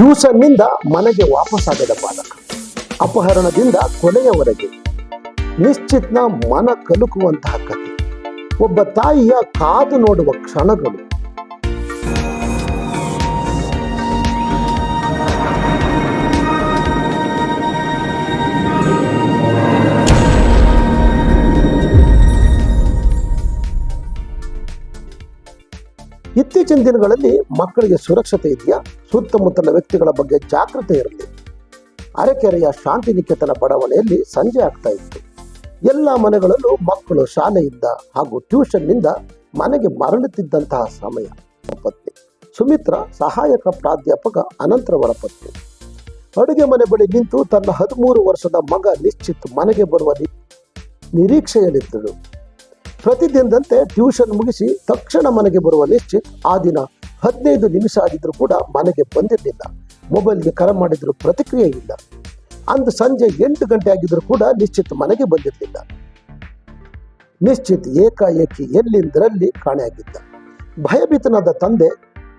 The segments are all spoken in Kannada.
ಟ್ಯೂಷನ್ನಿಂದ ಮನೆಗೆ ವಾಪಸ್ಸಾಗದ ಬಾಲಕ. ಅಪಹರಣದಿಂದ ಕೊನೆಯವರೆಗೆ ನಿಶ್ಚಿತ್ನ ಮನ ಕಲುಕುವಂತಹ ಕಥೆ. ಒಬ್ಬ ತಾಯಿಯ ಕಾದು ನೋಡುವ ಕ್ಷಣಗಳು ಇತ್ತೀಚಿನ ದಿನಗಳಲ್ಲಿ ಮಕ್ಕಳಿಗೆ ಸುರಕ್ಷತೆ ಇದೆಯಾ? ಸುತ್ತಮುತ್ತಲ ವ್ಯಕ್ತಿಗಳ ಬಗ್ಗೆ ಜಾಗೃತಿ ಇರಲಿ. ಅರೆಕೆರೆಯ ಶಾಂತಿನಿಕೇತನ ಬಡಾವಣೆಯಲ್ಲಿ ಸಂಜೆ ಆಗ್ತಾ ಇತ್ತು. ಎಲ್ಲ ಮನೆಗಳಲ್ಲೂ ಮಕ್ಕಳು ಶಾಲೆಯಿಂದ ಹಾಗೂ ಟ್ಯೂಷನ್ನಿಂದ ಮನೆಗೆ ಮರಳುತ್ತಿದ್ದಂತಹ ಸಮಯ. ಪತ್ನಿ. ಸುಮಿತ್ರ ಸಹಾಯಕ ಪ್ರಾಧ್ಯಾಪಕ ಅನಂತರವರ ಪತ್ನಿ. ಅಡುಗೆ ಮನೆ ಬಳಿ ನಿಂತು ತನ್ನ ಹದಿಮೂರು ವರ್ಷದ ಮಗ ನಿಶ್ಚಿತ್ ಮನೆಗೆ ಬರುವ ನಿರೀಕ್ಷೆಯಲ್ಲಿದ್ದಳು. ಪ್ರತಿದಿನದಂತೆ ಟ್ಯೂಷನ್ ಮುಗಿಸಿ ತಕ್ಷಣ ಮನೆಗೆ ಬರುವ ನಿಶ್ಚಿತ್ ಆ ದಿನ ಹದಿನೈದು ನಿಮಿಷ ಆಗಿದ್ರು ಕೂಡ ಮನೆಗೆ ಬಂದಿರಲಿಲ್ಲ. ಮೊಬೈಲ್ಗೆ ಕರೆ ಮಾಡಿದ್ರು ಪ್ರತಿಕ್ರಿಯೆ ಇಲ್ಲ. ಅಂದು ಸಂಜೆ ಎಂಟು ಗಂಟೆ ಆಗಿದ್ರು ಕೂಡ ನಿಶ್ಚಿತ್ ಮನೆಗೆ ಬಂದಿರಲಿಲ್ಲ. ನಿಶ್ಚಿತ್ ಏಕಾಏಕಿ ಎಲ್ಲಿಂದರಲ್ಲಿ ಕಾಣೆಯಾಗಿದ್ದ. ಭಯಭೀತನಾದ ತಂದೆ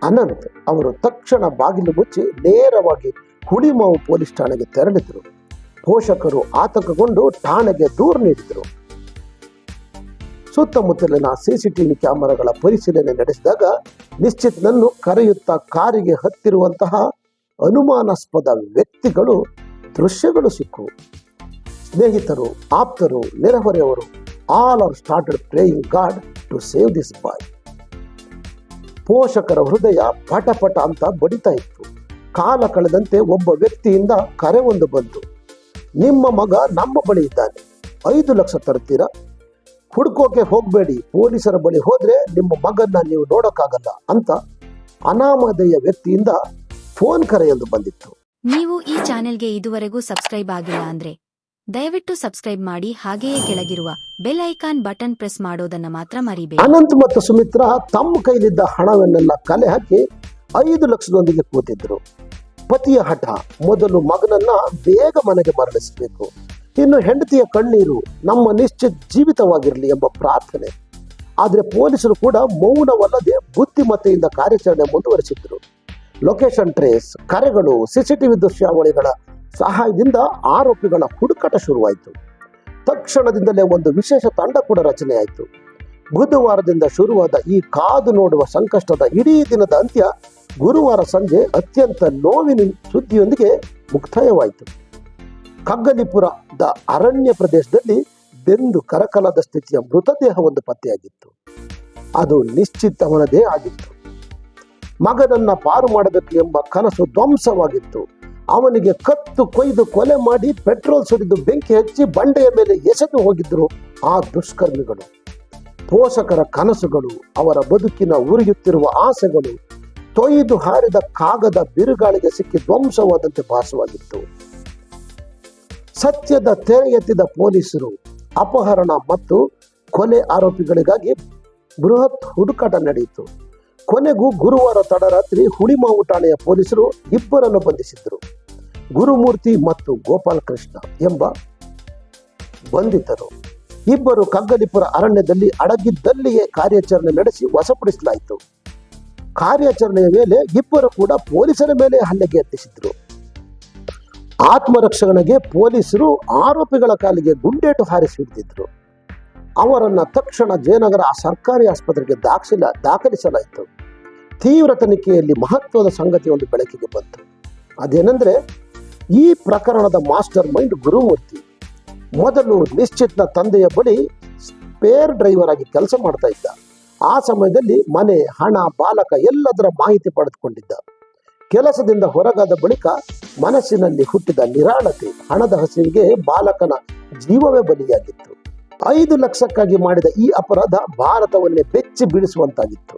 ಅನಂತ್ ಅವರು ತಕ್ಷಣ ಬಾಗಿಲು ಮುಚ್ಚಿ ನೇರವಾಗಿ ಹುಳಿಮಾವು ಪೊಲೀಸ್ ಠಾಣೆಗೆ ತೆರಳಿದರು. ಪೋಷಕರು ಆತಂಕಗೊಂಡು ಠಾಣೆಗೆ ದೂರು ನೀಡಿದರು. ಸುತ್ತಮುತ್ತಲಿನ ಸಿಸಿಟಿವಿ ಕ್ಯಾಮೆರಾಗಳ ಪರಿಶೀಲನೆ ನಡೆಸಿದಾಗ ನಿಶ್ಚಿತ್ನನ್ನು ಕರೆಯುತ್ತಾ ಕಾರಿಗೆ ಹತ್ತಿರುವಂತಹ ಅನುಮಾನಾಸ್ಪದ ವ್ಯಕ್ತಿಗಳು ದೃಶ್ಯಗಳು ಸಿಕ್ಕು. ಸ್ನೇಹಿತರು, ಆಪ್ತರು, ನೆರೆಹೊರೆಯವರು all are started playing God to save this boy ಪೋಷಕರ ಹೃದಯ ಪಟಪಟ ಪಟ ಅಂತ ಬಡಿತಾ ಇತ್ತು. ಕಾಲ ಕಳೆದಂತೆ ಒಬ್ಬ ವ್ಯಕ್ತಿಯಿಂದ ಕರೆ ಒಂದು ಬಂತು. ನಿಮ್ಮ ಮಗ ನಮ್ಮ ಬಳಿ ಇದ್ದಾನೆ. ಐದು ಲಕ್ಷ ತರ್ತೀರಾ? ಹುಡ್ಕೋಕೆ ಹೋಗಬೇಡಿ ಪೊಲೀಸರ ಬಳಿ ಹೋದ್ರೆ ನಿಮ್ಮ ಮಗನ್ನ ನೀವು ನೋಡೋಕ್ಕಾಗಲ್ಲ ಅಂತ ಅನಾಮಧೇಯ ವ್ಯಕ್ತಿಯಿಂದ ಫೋನ್ ಕರೆಯಲು ಬಂದಿತ್ತು. ನೀವು ಈ ಚಾನೆಲ್ಗೆ ಇದುವರೆಗೂ ಸಬ್ಸ್ಕ್ರೈಬ್ ಆಗಿಲ್ಲ ಅಂದ್ರೆ ದಯವಿಟ್ಟು ಸಬ್ಸ್ಕ್ರೈಬ್ ಮಾಡಿ ಹಾಗೆಯೇ ಕೆಳಗಿರುವ ಬೆಲ್ ಐಕಾನ್ ಬಟನ್ ಪ್ರೆಸ್ ಮಾಡೋದನ್ನ ಮಾತ್ರ ಮರಿಬೇಡಿ. ಅನಂತ್ ಮತ್ತು ಸುಮಿತ್ರ ತಮ್ಮ ಕೈಲಿದ್ದ ಹಣವನ್ನೆಲ್ಲ ಕಲೆ ಹಾಕಿ ಐದು ಲಕ್ಷದೊಂದಿಗೆ ಕೂತಿದ್ರು. ಪತಿಯ ಹಠ ಮೊದಲು ಮಗನನ್ನ ಬೇಗ ಮನೆಗೆ ಮರಳಿಸಬೇಕು. ಇನ್ನು ಹೆಂಡತಿಯ ಕಣ್ಣೀರು ನಮ್ಮ ನಿಶ್ಚಿತ ಜೀವಿತವಾಗಿರಲಿ ಎಂಬ ಪ್ರಾರ್ಥನೆ. ಆದರೆ ಪೊಲೀಸರು ಕೂಡ ಮೌನವಲ್ಲದೆ ಬುದ್ಧಿಮತ್ತೆಯಿಂದ ಕಾರ್ಯಾಚರಣೆ ಮುಂದುವರಿಸಿದ್ರು. ಲೊಕೇಶನ್ ಟ್ರೇಸ್, ಕರೆಗಳು, ಸಿಸಿಟಿವಿ ದೃಶ್ಯಾವಳಿಗಳ ಸಹಾಯದಿಂದ ಆರೋಪಿಗಳ ಹುಡುಕಾಟ ಶುರುವಾಯಿತು. ತಕ್ಷಣದಿಂದಲೇ ಒಂದು ವಿಶೇಷ ತಂಡ ಕೂಡ ರಚನೆಯಾಯಿತು ಬುಧವಾರದಿಂದ ಶುರುವಾದ ಈ ಕಾದು ನೋಡುವ ಸಂಕಷ್ಟದ ಇಡೀ ದಿನದ ಅಂತ್ಯ ಗುರುವಾರ ಸಂಜೆ ಅತ್ಯಂತ ನೋವಿನ ಸುದ್ದಿಯೊಂದಿಗೆ ಮುಕ್ತಾಯವಾಯಿತು. ಕಗ್ಗಲಿಪುರದ ಅರಣ್ಯ ಪ್ರದೇಶದಲ್ಲಿ ಬೆಂದು ಕರಕಲಾದ ಸ್ಥಿತಿಯ ಮೃತದೇಹವೊಂದು ಪತ್ತೆಯಾಗಿತ್ತು. ಅದು ನಿಶ್ಚಿತವನದೇ ಆಗಿತ್ತು. ಮಗನನ್ನ ಪಾರು ಮಾಡಬೇಕು ಎಂಬ ಕನಸು ಧ್ವಂಸವಾಗಿತ್ತು. ಅವನಿಗೆ ಕತ್ತು ಕೊಯ್ದು ಕೊಲೆ ಮಾಡಿ ಪೆಟ್ರೋಲ್ ಸುರಿದು ಬೆಂಕಿ ಹಚ್ಚಿ ಬಂಡೆಯ ಮೇಲೆ ಎಸೆದು ಹೋಗಿದ್ದರು ಆ ದುಷ್ಕರ್ಮಿಗಳು. ಪೋಷಕರ ಕನಸುಗಳು, ಅವರ ಬದುಕಿನ ಉರಿಯುತ್ತಿರುವ ಆಸೆಗಳು, ತೊಯ್ದು ಹಾರಿದ ಕಾಗದ ಬಿರುಗಾಳಿಗೆ ಸಿಕ್ಕಿ ಧ್ವಂಸವಾದಂತೆ ಭಾಸವಾಗಿತ್ತು. ಸತ್ಯದ ತೆರೆ ಎತ್ತಿದ ಪೊಲೀಸರು ಅಪಹರಣ ಮತ್ತು ಕೊಲೆ ಆರೋಪಿಗಳಿಗಾಗಿ ಬೃಹತ್ ಹುಡುಕಾಟ ನಡೆಯಿತು. ಕೊನೆಗೂ ಗುರುವಾರ ತಡರಾತ್ರಿ ಹುಳಿಮಾವು ಠಾಣೆಯ ಪೊಲೀಸರು ಇಬ್ಬರನ್ನು ಬಂಧಿಸಿದ್ರು ಗುರುಮೂರ್ತಿ ಮತ್ತು ಗೋಪಾಲ್ ಕೃಷ್ಣ ಎಂಬ ಬಂಧಿತರು. ಇಬ್ಬರು ಕಗ್ಗಲಿಪುರ ಅರಣ್ಯದಲ್ಲಿ ಅಡಗಿದ್ದಲ್ಲಿಯೇ ಕಾರ್ಯಾಚರಣೆ ನಡೆಸಿ ವಶಪಡಿಸಲಾಯಿತು. ಕಾರ್ಯಾಚರಣೆಯ ವೇಳೆ ಇಬ್ಬರು ಕೂಡ ಪೊಲೀಸರ ಮೇಲೆ ಹಲ್ಲೆಗೆ ಯತ್ನಿಸಿದ್ರು. ಆತ್ಮರಕ್ಷಣೆಗೆ ಪೊಲೀಸರು ಆರೋಪಿಗಳ ಕಾಲಿಗೆ ಗುಂಡೇಟು ಹಾರಿಸಿ ಅವರನ್ನು ಅವರನ್ನ ತಕ್ಷಣ ಜಯನಗರ ಸರ್ಕಾರಿ ಆಸ್ಪತ್ರೆಗೆ ದಾಖಲ ದಾಖಲಿಸಲಾಯಿತು. ತೀವ್ರ ತನಿಖೆಯಲ್ಲಿ ಮಹತ್ವದ ಸಂಗತಿ ಒಂದು ಬೆಳಕಿಗೆ ಬಂತು. ಅದೇನೆಂದ್ರೆ, ಈ ಪ್ರಕರಣದ ಮಾಸ್ಟರ್ ಮೈಂಡ್ ಗುರುಮೂರ್ತಿ ಮೊದಲು ನಿಶ್ಚಿತ್ನ ತಂದೆಯ ಬಳಿ ಸ್ಪೇರ್ ಡ್ರೈವರ್ ಆಗಿ ಕೆಲಸ ಮಾಡ್ತಾ ಇದ್ದ. ಆ ಸಮಯದಲ್ಲಿ ಮನೆ, ಹಣ, ಬಾಲಕ ಎಲ್ಲದರ ಮಾಹಿತಿ ಪಡೆದುಕೊಂಡಿದ್ದ. ಕೆಲಸದಿಂದ ಹೊರಗಾದ ಬಳಿಕ ಮನಸ್ಸಿನಲ್ಲಿ ಹುಟ್ಟಿದ ನಿರಾಳತೆ ಹಣದ ಹಸಿವಿಗೆ ಬಾಲಕನ ಜೀವವೇ ಬಲಿಯಾಗಿತ್ತು. ಐದು ಲಕ್ಷಕ್ಕಾಗಿ ಮಾಡಿದ ಈ ಅಪರಾಧ ಭಾರತವನ್ನೇ ಬೆಚ್ಚಿ ಬೀಳಿಸುವಂತಾಗಿತ್ತು.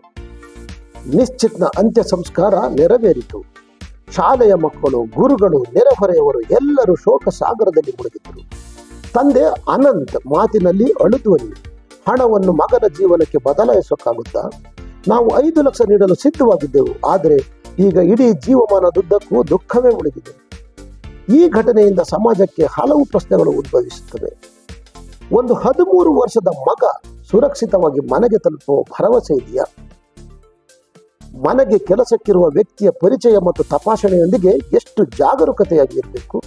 ನಿಶ್ಚಿತ್ನ ಅಂತ್ಯ ಸಂಸ್ಕಾರ ನೆರವೇರಿತು. ಶಾಲೆಯ ಮಕ್ಕಳು, ಗುರುಗಳು, ನೆರೆಹೊರೆಯವರು ಎಲ್ಲರೂ ಶೋಕ ಸಾಗರದಲ್ಲಿ ಮುಳುಗಿದ್ದರು. ತಂದೆ ಅನಂತ್ ಮಾತಿನಲ್ಲಿ ಅಳುಧ್ವನಿ, ಹಣವನ್ನು ಮಗನ ಜೀವನಕ್ಕೆ ಬದಲಾಯಿಸೋಕ್ಕಾಗುತ್ತಾ? ನಾವು ಐದು ಲಕ್ಷ ನೀಡಲು ಸಿದ್ಧವಾಗಿದ್ದೆವು, ಆದರೆ ಈಗ ಇಡೀ ಜೀವಮಾನದುದ್ದಕ್ಕೂ ದುಃಖವೇ ಉಳಿದಿದೆ. ಈ ಘಟನೆಯಿಂದ ಸಮಾಜಕ್ಕೆ ಹಲವು ಪ್ರಶ್ನೆಗಳು ಉದ್ಭವಿಸುತ್ತವೆ. ಒಂದು ಹದಿಮೂರು ವರ್ಷದ ಮಗ ಸುರಕ್ಷಿತವಾಗಿ ಮನೆಗೆ ತಲುಪುವ ಭರವಸೆ ಇದೆಯಾ? ಮನೆಗೆ ಕೆಲಸಕ್ಕಿರುವ ವ್ಯಕ್ತಿಯ ಪರಿಚಯ ಮತ್ತು ತಪಾಸಣೆಯೊಂದಿಗೆ ಎಷ್ಟು ಜಾಗರೂಕತೆಯಾಗಿ ಇರಬೇಕು?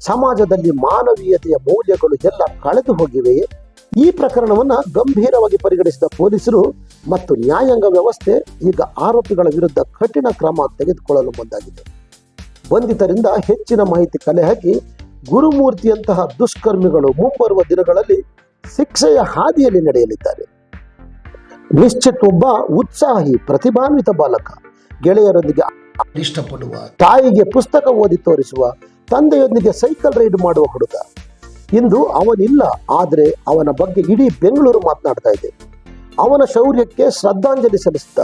ಸಮಾಜದಲ್ಲಿ ಮಾನವೀಯತೆಯ ಮೌಲ್ಯಗಳು ಎಲ್ಲ ಕಳೆದು ಹೋಗಿವೆಯೇ ಈ ಪ್ರಕರಣವನ್ನು ಗಂಭೀರವಾಗಿ ಪರಿಗಣಿಸಿದ ಪೊಲೀಸರು ಮತ್ತು ನ್ಯಾಯಾಂಗ ವ್ಯವಸ್ಥೆ ಈಗ ಆರೋಪಿಗಳ ವಿರುದ್ಧ ಕಠಿಣ ಕ್ರಮ ತೆಗೆದುಕೊಳ್ಳಲು ಮುಂದಾಗಿದೆ. ಬಂಧಿತರಿಂದ ಹೆಚ್ಚಿನ ಮಾಹಿತಿ ಕಲೆ ಹಾಕಿ ಗುರುಮೂರ್ತಿಯಂತಹ ದುಷ್ಕರ್ಮಿಗಳು ಮುಂಬರುವ ದಿನಗಳಲ್ಲಿ ಶಿಕ್ಷೆಯ ಹಾದಿಯಲ್ಲಿ ನಡೆಯಲಿದ್ದಾರೆ. ನಿಶ್ಚಿತ್ ಒಬ್ಬ ಉತ್ಸಾಹಿ, ಪ್ರತಿಭಾನ್ವಿತ ಬಾಲಕ, ಗೆಳೆಯರೊಂದಿಗೆ ಇಷ್ಟಪಡುವ ತಾಯಿಗೆ ಪುಸ್ತಕ ಓದಿ ತೋರಿಸುವ, ತಂದೆಯೊಂದಿಗೆ ಸೈಕಲ್ ರೈಡ್ ಮಾಡುವ ಹುಡುಗ. ಇಂದು ಅವನಿಲ್ಲ, ಆದರೆ ಅವನ ಬಗ್ಗೆ ಇಡೀ ಬೆಂಗಳೂರು ಮಾತನಾಡ್ತಾ ಇದೆ. ಅವನ ಶೌರ್ಯಕ್ಕೆ ಶ್ರದ್ಧಾಂಜಲಿ ಸಲ್ಲಿಸಿದ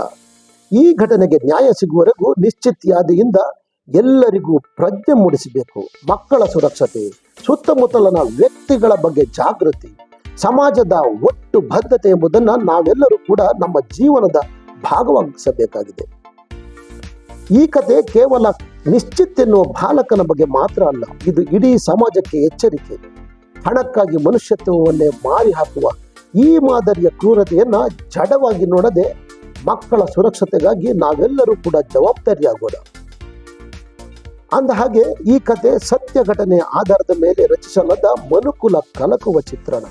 ಈ ಘಟನೆಗೆ ನ್ಯಾಯ ಸಿಗುವವರೆಗೂ ನಿಶ್ಚಿತ್ ಯಾದಿಯಿಂದ ಎಲ್ಲರಿಗೂ ಪ್ರಜ್ಞೆ ಮೂಡಿಸಬೇಕು. ಮಕ್ಕಳ ಸುರಕ್ಷತೆ, ಸುತ್ತಮುತ್ತಲಿನ ವ್ಯಕ್ತಿಗಳ ಬಗ್ಗೆ ಜಾಗೃತಿ, ಸಮಾಜದ ಒಟ್ಟು ಬದ್ಧತೆ ಎಂಬುದನ್ನು ನಾವೆಲ್ಲರೂ ಕೂಡ ನಮ್ಮ ಜೀವನದ ಭಾಗವಾಗಿಸಬೇಕಾಗಿದೆ ಈ ಕತೆ ಕೇವಲ ನಿಶ್ಚಿತ್ ಎನ್ನುವ ಬಾಲಕನ ಬಗ್ಗೆ ಮಾತ್ರ ಅಲ್ಲ, ಇದು ಇಡೀ ಸಮಾಜಕ್ಕೆ ಎಚ್ಚರಿಕೆ. ಹಣಕ್ಕಾಗಿ ಮನುಷ್ಯತ್ವವನ್ನೇ ಮಾರಿ ಹಾಕುವ ಈ ಮಾದರಿಯ ಕ್ರೂರತೆಯನ್ನ ಜಡವಾಗಿ ನೋಡದೆ ಮಕ್ಕಳ ಸುರಕ್ಷತೆಗಾಗಿ ನಾವೆಲ್ಲರೂ ಕೂಡ ಜವಾಬ್ದಾರಿಯಾಗೋಣ. ಅಂದ ಹಾಗೆ ಈ ಕತೆ ಸತ್ಯ ಘಟನೆಯ ಆಧಾರದ ಮೇಲೆ ರಚಿಸಲಾದ ಮನುಕುಲ ಕಲಕುವ ಚಿತ್ರಣ.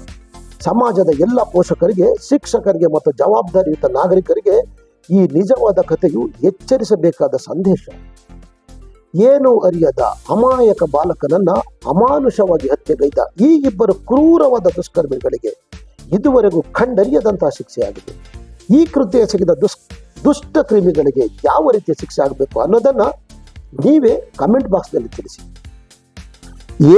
ಸಮಾಜದ ಎಲ್ಲ ಪೋಷಕರಿಗೆ, ಶಿಕ್ಷಕರಿಗೆ ಮತ್ತು ಜವಾಬ್ದಾರಿಯುತ ನಾಗರಿಕರಿಗೆ ಈ ನಿಜವಾದ ಕಥೆಯು ಎಚ್ಚರಿಸಬೇಕಾದ ಸಂದೇಶ. ಏನು ಅರಿಯದ ಅಮಾಯಕ ಬಾಲಕನನ್ನ ಅಮಾನುಷವಾಗಿ ಹತ್ಯೆಗೈದ ಈ ಇಬ್ಬರು ಕ್ರೂರವಾದ ದುಷ್ಕರ್ಮಿಗಳಿಗೆ ಇದುವರೆಗೂ ಕಂಡರಿಯದಂತಹ ಶಿಕ್ಷೆಯಾಗಿದೆ ಈ ಕೃತ್ಯ ಎಸಗಿದ ದುಷ್ ದುಷ್ಟ ಕ್ರಿಮಿಗಳಿಗೆ ಯಾವ ರೀತಿಯ ಶಿಕ್ಷೆ ಆಗಬೇಕು ಅನ್ನೋದನ್ನ ನೀವೇ ಕಮೆಂಟ್ ಬಾಕ್ಸ್ನಲ್ಲಿ ತಿಳಿಸಿ.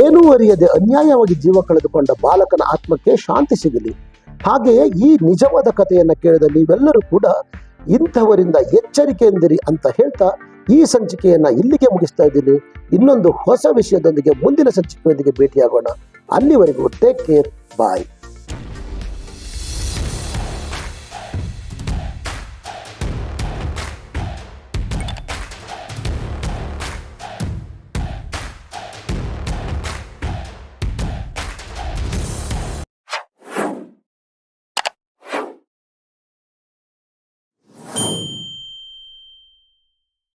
ಏನೂ ಅರಿಯದೆ ಅನ್ಯಾಯವಾಗಿ ಜೀವ ಕಳೆದುಕೊಂಡ ಬಾಲಕನ ಆತ್ಮಕ್ಕೆ ಶಾಂತಿ ಸಿಗಲಿ. ಹಾಗೆಯೇ ಈ ನಿಜವಾದ ಕಥೆಯನ್ನ ಕೇಳಿದ ನೀವೆಲ್ಲರೂ ಕೂಡ ಇಂಥವರಿಂದ ಎಚ್ಚರಿಕೆಯಿಂದಿರಿ ಅಂತ ಹೇಳ್ತಾ ಈ ಸಂಚಿಕೆಯನ್ನ ಇಲ್ಲಿಗೆ ಮುಗಿಸ್ತಾ ಇದ್ದೀನಿ. ಇನ್ನೊಂದು ಹೊಸ ವಿಷಯದೊಂದಿಗೆ ಮುಂದಿನ ಸಂಚಿಕೆಯೊಂದಿಗೆ ಭೇಟಿಯಾಗೋಣ. ಅಲ್ಲಿವರೆಗೂ ಟೇಕ್ ಕೇರ್ ಬಾಯ್